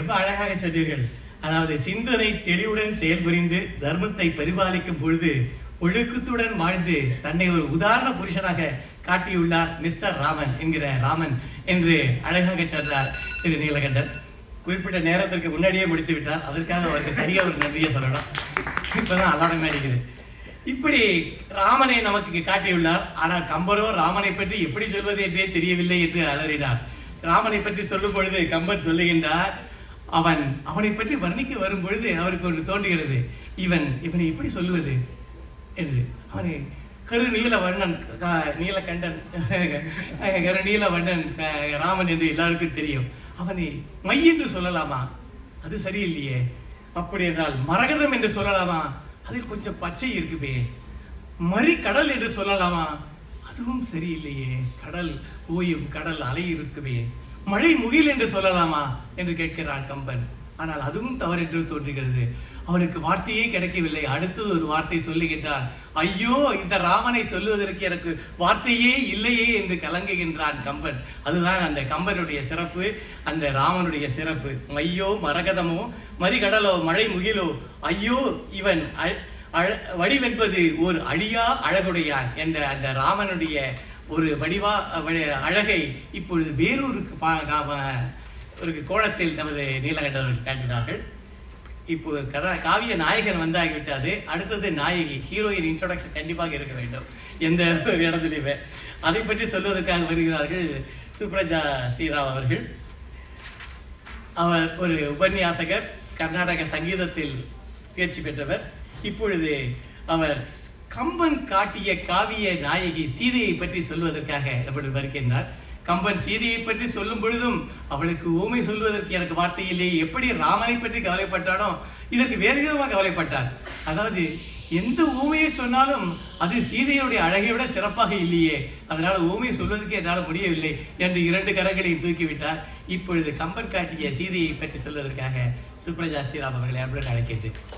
ரொம்ப அழகாக சொன்னீர்கள் அதாவது சிந்தனை தெளிவுடன் செயல்புரிந்து தர்மத்தை பரிபாலிக்கும் பொழுது ஒழுக்கத்துடன் வாழ்ந்து தன்னை ஒரு உதாரண புருஷனாக காட்டியுள்ளார் மிஸ்டர் ராமன் என்கிற ராமன் என்று அழகாக சொல்றார் திரு நீலகண்டன். குறிப்பிட்ட நேரத்திற்கு முன்னாடியே முடித்து விட்டார். அதற்காக அவருக்கு தனியாக ஒரு நன்றியை சொல்லணும். இப்பதான் அலாரம் அடிக்குது. இப்படி ராமனை நமக்கு காட்டியுள்ளார். ஆனால் கம்பரோ ராமனை பற்றி எப்படி சொல்வது என்றே தெரியவில்லை என்று அலறினார். ராமனை பற்றி சொல்லும் பொழுது கம்பர் சொல்லுகின்றார் அவன் அவனை பற்றி வர்ணிக்க வரும் பொழுது அவருக்கு ஒன்று தோன்றுகிறது. இவன் இவனை எப்படி சொல்லுவது என்று. அவனை கரு நீல வண்ணன் க- நீலகண்டன் கரு நீல வண்ணன் ராமன் என்று எல்லாருக்கும் தெரியும். அவனை மை என்று சொல்லலாமா? அது சரியில்லையே. அப்படி என்றால் மரகதம் என்று சொல்லலாமா? அதில் கொஞ்சம் பச்சை இருக்குதே மறி கடல் என்று சொல்லலாமா? அதுவும் சரியில்லையே. கடல் ஓயும் கடல் அலை இருக்குமே. மழை முகில் என்று சொல்லலாமா என்று கேட்கிறான் கம்பன். ஆனால் அதுவும் தவறு என்று தோன்றுகிறது. அவனுக்கு வார்த்தையே கிடைக்கவில்லை. அடுத்தது ஒரு வார்த்தை சொல்லுகின்றான். ஐயோ இந்த ராமனை சொல்லுவதற்கு எனக்கு வார்த்தையே இல்லையே என்று கலங்குகின்றான் கம்பன். அதுதான் அந்த கம்பனுடைய சிறப்பு அந்த ராமனுடைய சிறப்பு. ஐயோ மரகதமோ மறிகடலோ மழை முகிலோ ஐயோ இவன் அழ- வடிவென்பது ஓர் அழியா அழகுடையான் என்ற அந்த ராமனுடைய ஒரு வடிவா அழகை இப்பொழுது வேறூருக்கு பா- ஒரு கோணத்தில் நமது நீலகண்டவர்கள் காட்டினார்கள் இப்போ கதா காவிய நாயகன் வந்தாகிவிட்டாது. அடுத்தது நாயகி ஹீரோயின் இன்ட்ரோடக்ஷன் கண்டிப்பாக இருக்க வேண்டும். எந்த ஒரு இடத்துலையுமே அதை பற்றி சொல்வதற்காக வருகிறார்கள் சுப்ரஜா ஸ்ரீராம் அவர்கள். அவர் ஒரு உபன்யாசகர் கர்நாடக சங்கீதத்தில் தேர்ச்சி பெற்றவர். இப்பொழுது அவர் கம்பன் காட்டிய காவிய நாயகி சீதையை பற்றி சொல்வதற்காக நம்முடன் வருகின்றார். கம்பன் சீதையை பற்றி சொல்லும் பொழுதும் அவளுக்கு ஊமை சொல்வதற்கு எனக்கு வார்த்தை இல்லை. எப்படி ராமனை பற்றி கவலைப்பட்டானோ இதற்கு வேறு விதமாக கவலைப்பட்டான். அதாவது எந்த ஊமையை சொன்னாலும் அது சீதையுடைய அழகை விட சிறப்பாக இல்லையே. அதனால் ஊமையை சொல்வதற்கு என்னால் முடியவில்லை என்று இரண்டு கரங்களையும் தூக்கிவிட்டார். இப்பொழுது கம்பன் காட்டிய சீதையை பற்றி சொல்வதற்காக சுப்ரஜா ஸ்ரீராம் அவர்களை அன்புடன் அழைக்கின்றேன்.